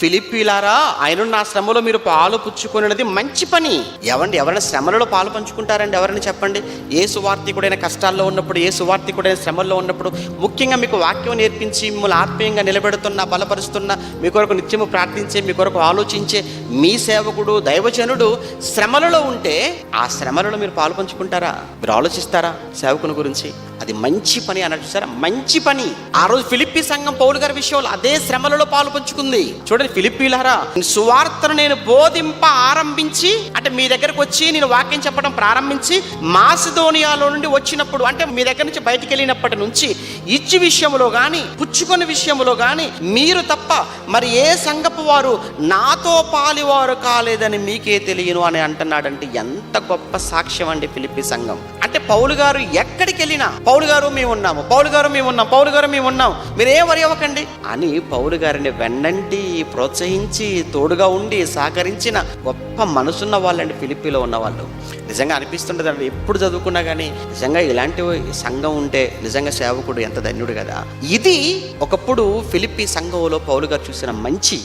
ఫిలిప్పీలారా ఆయన నా శ్రమలో మీరు పాలు పుచ్చుకునేది మంచి పని. ఎవండి ఎవరైనా శ్రమలలో పాలు పంచుకుంటారండి ఎవరైనా చెప్పండి? ఏ సువార్థికుడైన కష్టాల్లో ఉన్నప్పుడు ఏ సువార్థికుడైన శ్రమల్లో ఉన్నప్పుడు ముఖ్యంగా మీకు వాక్యం నేర్పించి మిమ్మల్ని ఆత్మీయంగా నిలబెడుతున్న బలపరుస్తున్న మీ కొరకు నిత్యము ప్రార్థించే మీ కొరకు ఆలోచించే మీ సేవకుడు దైవజనుడు శ్రమలలో ఉంటే ఆ శ్రమలలో మీరు పాలు పంచుకుంటారా? మీరు ఆలోచిస్తారా సేవకుని గురించి? అది మంచి పని అన్నట్టు చూసారా? మంచి పని. ఆ రోజు ఫిలిప్పి సంఘం పౌలు గారి విషయంలో అదే శ్రమలలో పాలు పంచుకుంది. చూడండి ఫిలిప్పీలరా? సువార్తను నేను బోధింప ఆరంభించి అంటే మీ దగ్గరకు వచ్చి నేను వాక్యం చెప్పడం ప్రారంభించి మాసిదోనియాలో నుండి వచ్చినప్పుడు అంటే మీ దగ్గర నుంచి బయటికి వెళ్ళినప్పటి నుంచి ఇచ్చి విషయంలో కానీ పుచ్చుకొని విషయంలో కానీ మీరు తప్ప మరి ఏ సంఘపు వారు నాతో పాలివారు కాలేదని మీకే తెలియను అని అంటున్నాడంటే ఎంత గొప్ప సాక్ష్యం అండి ఫిలిప్పి సంఘం. అంటే పౌలు గారు ఎక్కడికి వెళ్ళినా పౌలు గారు మేము ఉన్నాము పౌలు గారు మేము ఉన్నాం పౌలు గారు మేము ఉన్నాం మీరేం వరి అవ్వకండి. అని పౌలు గారిని వెన్నంటి ప్రోత్సహించి తోడుగా ఉండి సహకరించిన గొప్ప మనసున్న వాళ్ళండి ఫిలిపిలో ఉన్నవాళ్ళు. నిజంగా అనిపిస్తుంటుంది అండి ఎప్పుడు చదువుకున్నా కానీ నిజంగా ఇలాంటి సంఘం ఉంటే నిజంగా సేవకుడు ఎంత ధన్యుడు కదా. ఇది ఒకప్పుడు ఫిలిపి సంఘంలో పౌలు గారు చూసిన మంచి